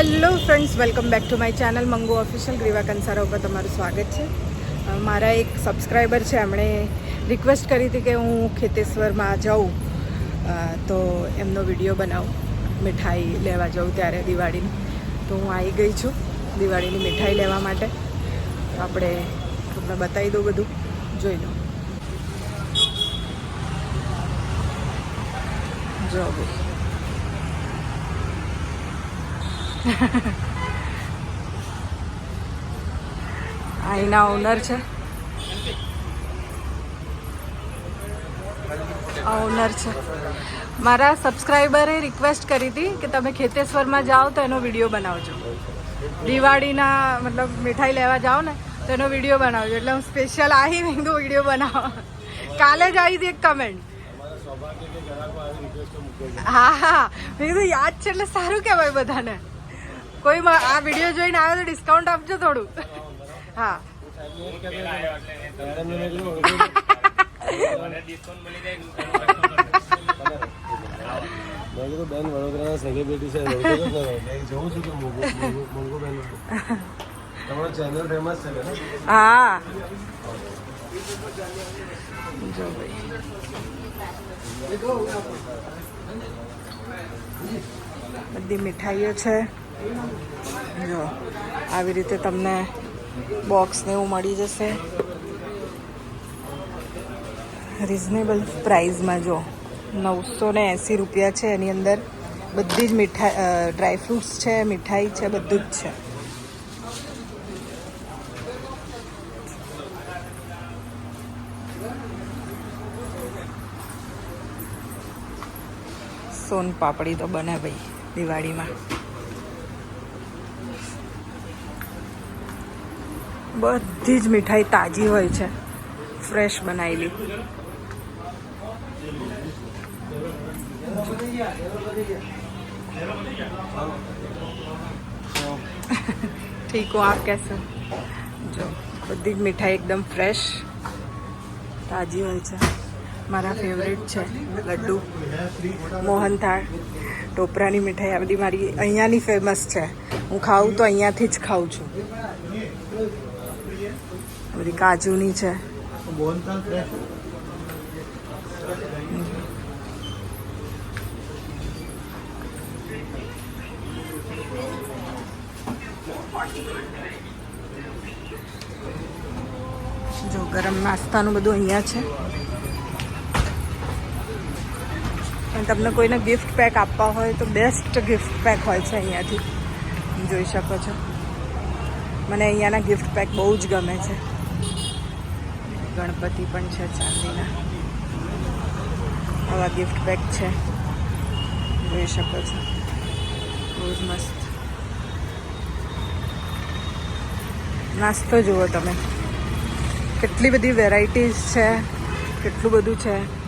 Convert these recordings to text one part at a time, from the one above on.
Hello friends welcome back to my channel Mangu official Griva Kansara ઉપર તમારું સ્વાગત છે. મારા એક સબસ્ક્રાઈબર છે. એમણે રિક્વેસ્ટ કરી હતી કે હું ખેતેશ્વરમાં જાઉં. તો એમનો વીડિયો બનાવું. મીઠાઈ લેવા જાઉં ત્યારે દિવાળીની. તો હું આવી ગઈ છું દિવાળીની મીઠાઈ લેવા માટે. આપણે તમને બતાવી દઉં બધું. જોઈ લો. જો ભાઈ એના ઓનર છે. ઓનર છે. મારા સબસ્ક્રાઈબરે રિક્વેસ્ટ કરી હતી કે તમે ખેતેશ્વરમાં જાઓ તો એનો વીડિયો બનાવજો. દિવાળીના મતલબ મીઠાઈ લેવા જાઓ ને, તો એનો વીડિયો બનાવજો. એટલે હું સ્પેશિયલ આવી મેં કીધું વીડિયો બનાવો કાલે જ આવી હતી એક કમેન્ટ હા હા. મેં કીધું, યાદ છે એટલે સારું કહેવાય બધાને. કોઈ આ વીડિયો જોઈને આવે તો ડિસ્કાઉન્ટ આપજો થોડું. હા. હા. જો ભાઈ. બધી મીઠાઈઓ છે. જો, આવી રીતે તમને બોક્સને એવું મળી જશે. રિઝનેબલ પ્રાઇઝમાં જો, નવસો ને એંસી રૂપિયા છે એની અંદર. બધી જ મીઠાઈ ડ્રાયફ્રૂટ્સ છે, મીઠાઈ છે, બધું જ છે. સોન પાપડી તો બને ભાઈ, દિવાળીમાં. બધી જ મીઠાઈ તાજી હોય છે. ફ્રેશ બનાવેલી ઠીક, હો આપ કેસે જો, બધી જ મીઠાઈ એકદમ ફ્રેશ તાજી હોય છે. મારા ફેવરેટ છે લડ્ડુ, મોહનથાળ, ટોપરાની મીઠાઈ. આ બધી મારી અહીંયાની ફેમસ છે. હું ખાઉં તો અહીંયાથી જ ખાઉં છું. બધી કાજુની છે. જો ગરમ નાસ્તાનું બધું અહીંયા છે. અને તમને કોઈને ગિફ્ટ પેક આપવા હોય તો બેસ્ટ ગિફ્ટ પેક હોય છે અહીંયાથી. જોઈ શકો છો. મને અહીંયાના ગિફ્ટ પેક બહુ જ ગમે છે. ગણપતિ પણ છે ચાંદીના. આવા ગિફ્ટ પેક છે. જોઈ શકો છો. બહુ જ મસ્ત. નાસ્તો જુઓ તમે. કેટલી બધી વેરાયટીઝ છે. કેટલું બધું છે.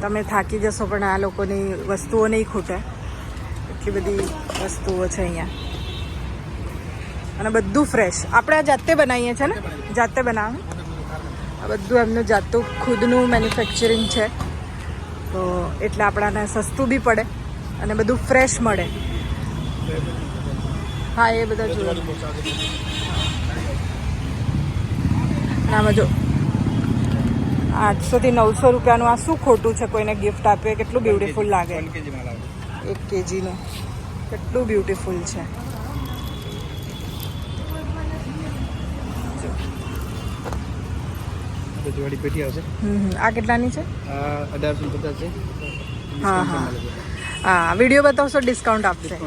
તમે થાકી જશો પણ આ લોકોની વસ્તુઓ નહીં ખૂટે. એટલી બધી વસ્તુઓ છે અહીંયા. અને બધું ફ્રેશ આપણે આ જાતે બનાવીએ છીએ ને? જાતે બનાવે. આ બધું એમનું જાતું ખુદનું મેન્યુફેક્ચરિંગ છે. તો એટલે આપણાને સસ્તું બી પડે અને બધું ફ્રેશ મળે. હા એ બધા જોયું. આમાં જો આઠસોથી નવસો રૂપિયાનું આ શું ખોટું છે? કોઈને ગિફ્ટ આપીએ કેટલું બ્યુટીફુલ લાગે. એક કેજીનું. કેટલું બ્યુટીફુલ છે. દિવાળી પેટી આવશે. આ કેટલાની છે? અઢારસો પચાસ છે. હા હા. હા વીડિયો બતાવશો ડિસ્કાઉન્ટ આપશે.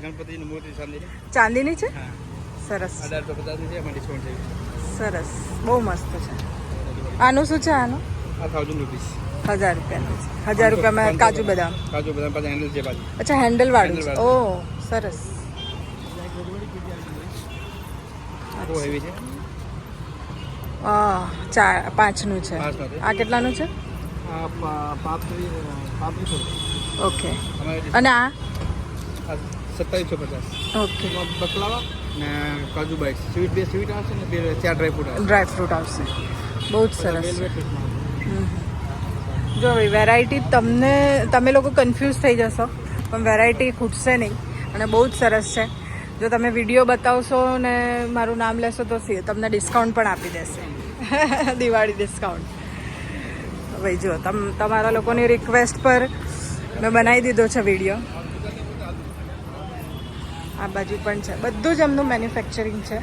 ગણપતિની મૂર્તિ ચાંદીની. ચાંદીની છે? સરસ. અઢારસો પચાસની છે એમાં ડિસ્કાઉન્ટ છે. સરસ. બહુ મસ્ત છે. આનું શું છે આનું? આ થાઉઝન્ડ રૂપીસ હજાર રૂપિયાનું છે. હજાર રૂપિયામાં કાજુ બદામ. કાજુ બધા પાછા હેન્ડલ છે પાછી અચ્છા હેન્ડલ વાળું છે. ઓ સરસ. બહુ હેવી છે. ચાર પાંચનું છે. આ કેટલાનું છે? ઓકે. અને આ? સત્તાવીસો પચાસ. ઓકે. બકલાવા ને કાજુ બાઈક સ્વીટ બે સ્વીટ આવશે ને બે ચાર ડ્રાયફ્રૂટ આવશે. ડ્રાય ફ્રૂટ આવશે. બહુ જ સરસ. જો વેરાયટી તમને તમે લોકો કન્ફ્યુઝ થઈ જશો પણ વેરાયટી ખૂટશે નહીં. અને બહુ જ સરસ છે. જો તમે વીડિયો બતાવશો ને મારું નામ લેશો તો તમને ડિસ્કાઉન્ટ પણ આપી દેશે. દિવાળી ડિસ્કાઉન્ટ ભાઈ જો, તમ, તમારા લોકોની રિક્વેસ્ટ પર મેં બનાવી દીધો છે વીડિયો આ બાજુ પણ છે. બધું જ એમનું મેન્યુફેક્ચરિંગ છે.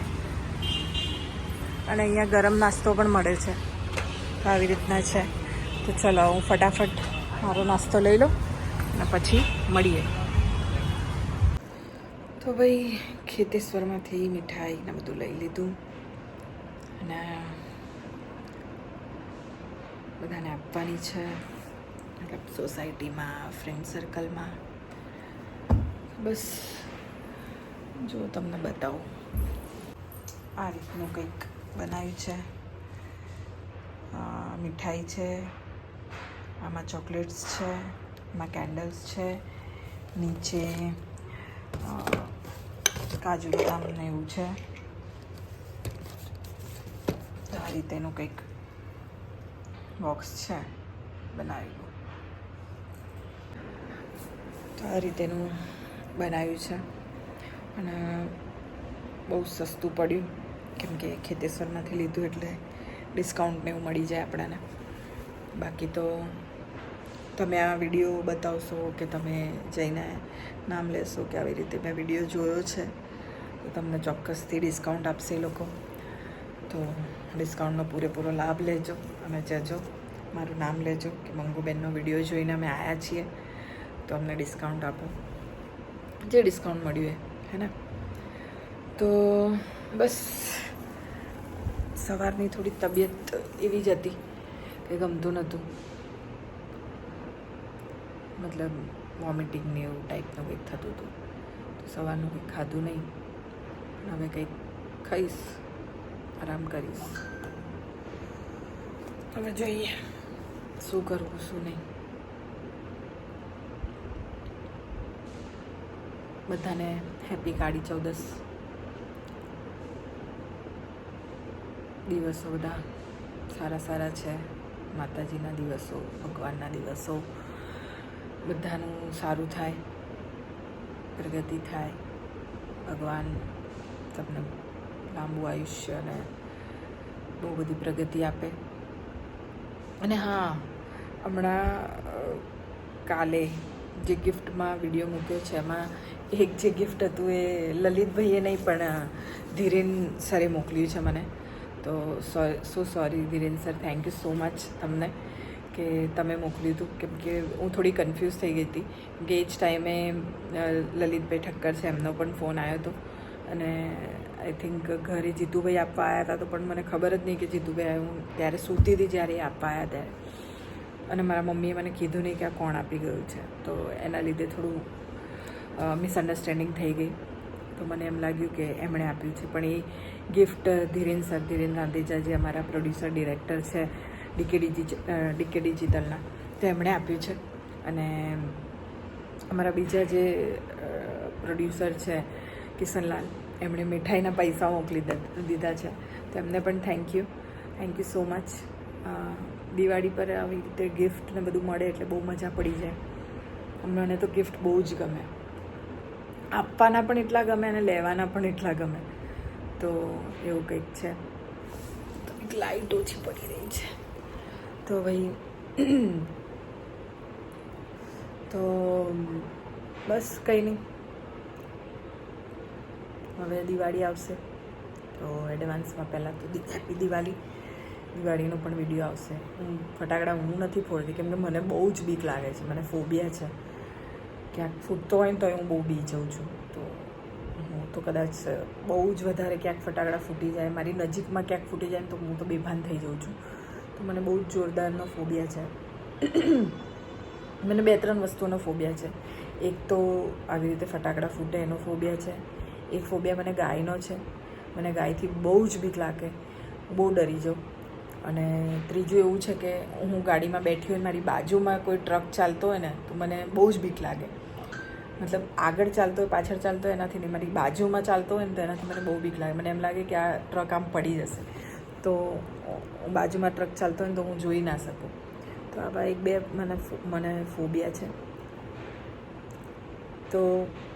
અને અહીંયા ગરમ નાસ્તો પણ મળે છે. તો આવી રીતના છે. તો ચલો, હું ફટાફટ મારો નાસ્તો લઈ લઉં અને પછી મળીએ. તો ભાઈ, ખેતેશ્વરમાંથી મીઠાઈ ને બધું લઈ લીધું. અને બધાને આપવાની છે. મતલબ સોસાયટીમાં ફ્રેન્ડ સર્કલમાં બસ, જો તમને બતાવું. આ રીતનું કંઈક બનાવ્યું છે. મીઠાઈ છે, આમાં ચોકલેટ્સ છે, આમાં કેન્ડલ્સ છે, નીચે કાજુ બદામ ને એવું છે. આ રીતેનું કંઈક બોક્સ છે. બનાવેલું તો આ રીતેનું બનાવ્યું છે. અને બહુ સસ્તું પડ્યું. કેમ કે ખેતેશ્વરમાંથી લીધું એટલે ડિસ્કાઉન્ટ ને એવું મળી જાય આપણને. બાકી તો તમે આ વીડિયો બતાવશો કે તમે જઈને નામ લેશો કે આવી રીતે મેં વીડિયો જોયો છે, તો તમને ચોક્કસથી ડિસ્કાઉન્ટ આપશે એ લોકો. તો ડિસ્કાઉન્ટનો પૂરેપૂરો લાભ લેજો. અને જજો, મારું નામ લેજો કે મંગુબેનનો વીડિયો જોઈને અમે આવ્યા છીએ. તો અમને ડિસ્કાઉન્ટ આપો. જે ડિસ્કાઉન્ટ મળ્યું એ, હે ને? તો બસ, સવારની થોડી તબિયત એવી જ હતી કે ગમતું નહોતું. મતલબ વોમિટિંગ ને એવું ટાઈપનું કંઈક થતું હતું. તો સવારનું કંઈક ખાધું નહીં. હવે કંઈક ખાઈશ, આરામ કરીશ. હવે જોઈએ. શું કરવું, શું નહીં. બધાને હેપી કાળી ચૌદસ. દિવસો બધા સારા સારા છે. માતાજીના દિવસો, ભગવાનના દિવસો, બધાનું સારું થાય, પ્રગતિ થાય. ભગવાન તમને લાંબુ આયુષ્ય અને બહુ બધી પ્રગતિ આપે. અને હા. હમણાં કાલે જે ગિફ્ટમાં વીડિયો મૂક્યો છે, એમાં એક જે ગિફ્ટ હતું એ લલિતભાઈએ નહીં, પણ ધીરેન સરે મોકલ્યું છે મને. તો so sorry Dhiren sir, thank you so much તમને કે તમે મોકલ્યું હતું. કેમ કે હું થોડી કન્ફ્યુઝ થઈ ગઈ હતી કે એ જ ટાઈમે લલિતભાઈ ઠક્કર છે, એમનો પણ ફોન આવ્યો હતો. અને આઈ થિંક ઘરે જીતુભાઈ આપવા આવ્યા હતા તો પણ મને ખબર જ નહીં કે જીતુભાઈ હું ત્યારે સૂતી હતી જ્યારે એ આપવા આવ્યા ત્યારે. અને મારા મમ્મીએ મને કીધું નહીં કે આ કોણ આપી ગયું છે. તો એના લીધે થોડું મિસઅન્ડરસ્ટેન્ડિંગ થઈ ગઈ. તો મને એમ લાગ્યું કે એમણે આપ્યું છે. પણ એ ગિફ્ટ ધીરેન સર, ધીરેન રાંધેજા જે અમારા પ્રોડ્યુસર ડિરેક્ટર છે ડીકેડી ડીકે ડિજિટલના તો એમણે આપ્યું છે. અને અમારા બીજા જે પ્રોડ્યુસર છે, કિશનલાલ એમણે મીઠાઈના પૈસા મોકલી દીધા છે. તો એમને પણ thank you thank you so much Diwali પર આવી રીતે ગિફ્ટ ને બધું મળે એટલે બહુ મજા પડી જાય. અમને તો ગિફ્ટ બહુ જ ગમે. આપવાના પણ એટલા ગમે અને લેવાના પણ એટલા ગમે. તો એવું કંઈક છે. તો એક લાઇટ ઓછી પડી રહી છે. તો ભાઈ, તો બસ કંઈ નહીં. હવે દિવાળી આવશે. તો એડવાન્સમાં પહેલાં તો હેપી દિવાળી. દિવાળીનો પણ વીડિયો આવશે. હું ફટાકડા હું નથી ફોડતી કેમ કે મને બહુ જ બીક લાગે છે. મને ફોબિયા છે. ક્યાંક ફૂટતો હોય ને તો હું બહુ બી જઉં છું. તો હું તો કદાચ બહુ જ વધારે ક્યાંક ફટાકડા ફૂટી જાય, મારી નજીકમાં ક્યાંક ફૂટી જાય તો હું તો બેભાન થઈ જાઉં છું. તો મને બહુ જ જોરદારનો ફોબિયા છે. મને બે ત્રણ વસ્તુઓનો ફોબિયા છે. એક તો આવી રીતે ફટાકડા ફૂટે એનો ફોબિયા છે. એક ફોબિયા મને ગાયનો છે. મને ગાયથી બહુ જ બીક લાગે. બહુ ડરી જાઉં. અને ત્રીજું એવું છે કે હું ગાડીમાં બેઠી હોય મારી બાજુમાં કોઈ ટ્રક ચાલતો હોય ને, તો મને બહુ જ બીક લાગે. મતલબ આગળ ચાલતો હોય, પાછળ ચાલતો હોય, એનાથી નહીં, મારી બાજુમાં ચાલતો હોય ને, તો એનાથી મને બહુ બીક લાગે. મને એમ લાગે કે આ ટ્રક આમ પડી જશે. તો બાજુમાં ટ્રક ચાલતો હોય ને, તો હું જોઈ ના શકું. તો આવા એક બે મને મને ફોબિયા છે. તો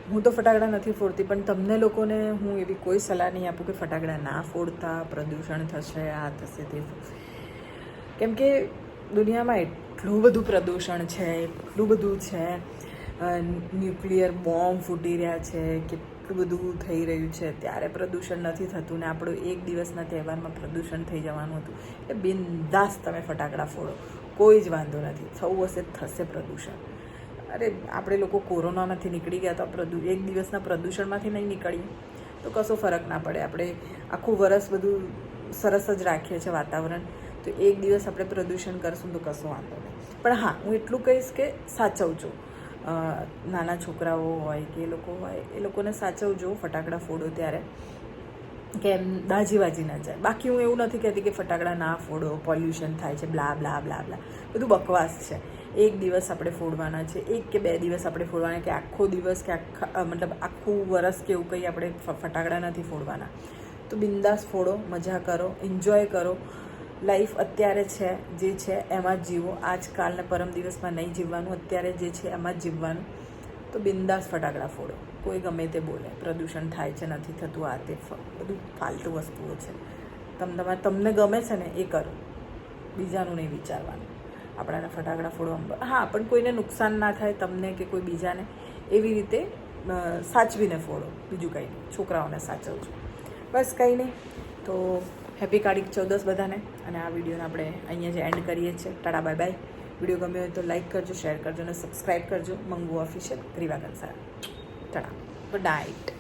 હું તો ફટાકડા નથી ફોડતી, પણ તમને લોકોને હું એવી કોઈ સલાહ નહીં આપું કે ફટાકડા ના ફોડતા, પ્રદૂષણ થશે, આ થશે તે. કેમ કે દુનિયામાં એટલું બધું પ્રદૂષણ છે, એટલું બધું છે ન્યુક્લિયર બોમ્બ ફૂટી રહ્યા છે, કેટલું બધું થઈ રહ્યું છે. ત્યારે પ્રદૂષણ નથી થતું ને આપણું એક દિવસના તહેવારમાં પ્રદૂષણ થઈ જવાનું હતું. એટલે બિનદાસ તમે ફટાકડા ફોડો. કોઈ જ વાંધો નથી. થવું હશે થશે પ્રદૂષણ. અરે, આપણે લોકો કોરોનામાંથી નીકળી ગયા તો પ્રદૂ, એક દિવસના પ્રદૂષણમાંથી નહીં નીકળીએ. તો કશો ફરક ના પડે. આપણે આખું વરસ બધું સરસ જ રાખીએ છીએ વાતાવરણ. તો એક દિવસ આપણે પ્રદૂષણ કરશું તો કશો વાંધો નહીં. પણ હા, હું એટલું કહીશ કે સાચવજો. નાના છોકરાઓ હોય કે એ લોકો હોય, એ લોકોને સાચવજો ફટાકડા ફોડો ત્યારે. કે એમ દાજીવાજી ના જાય. બાકી હું એવું નથી કહેતી કે ફટાકડા ના ફોડો, પોલ્યુશન થાય છે, બ્લા બ્લા બ્લા બ્લા. બધું બકવાસ છે. એક દિવસ આપણે ફોડવાના છે, એક કે બે દિવસ આપણે ફોડવાના કે આખો દિવસ કે આખા મતલબ આખું વરસ કે એવું કંઈ આપણે ફટાકડા નથી ફોડવાના. તો બિંદાસ ફોડો, મજા કરો એન્જોય કરો. લાઈફ અત્યારે છે, જે છે, એમાં જ જીવો. આજકાલને પરમ દિવસમાં નહીં જીવવાનું, અત્યારે જે છે, એમાં જ જીવવાનું. તો બિંદાસ ફટાકડા ફોડો. કોઈ ગમે તે બોલે, પ્રદૂષણ થાય છે, નથી થતું આ તે બધું ફાલતુ વસ્તુઓ છે. તમ, તમારે, તમને ગમે છે ને, એ કરો. બીજાનું નહીં વિચારવાનું. આપણાને ફટાકડા ફોડવા હા, પણ કોઈને નુકસાન ના થાય તમને કે કોઈ બીજાને, એવી રીતે સાચવીને ફોડો. બીજું કંઈ નહીં. છોકરાઓને સાચવજો. બસ કંઈ નહીં. તો હેપી કાળિક ચૌદસ બધાને. અને આ વિડીયોને આપણે અહીંયા જ એન્ડ કરીએ છીએ. Tata, bye bye. વીડિયો ગમ્યો હોય તો લાઈક કરજો, શેર કરજો અને સબસ્ક્રાઈબ કરજો. મંગુ official Riva Kansara Tata. Good night.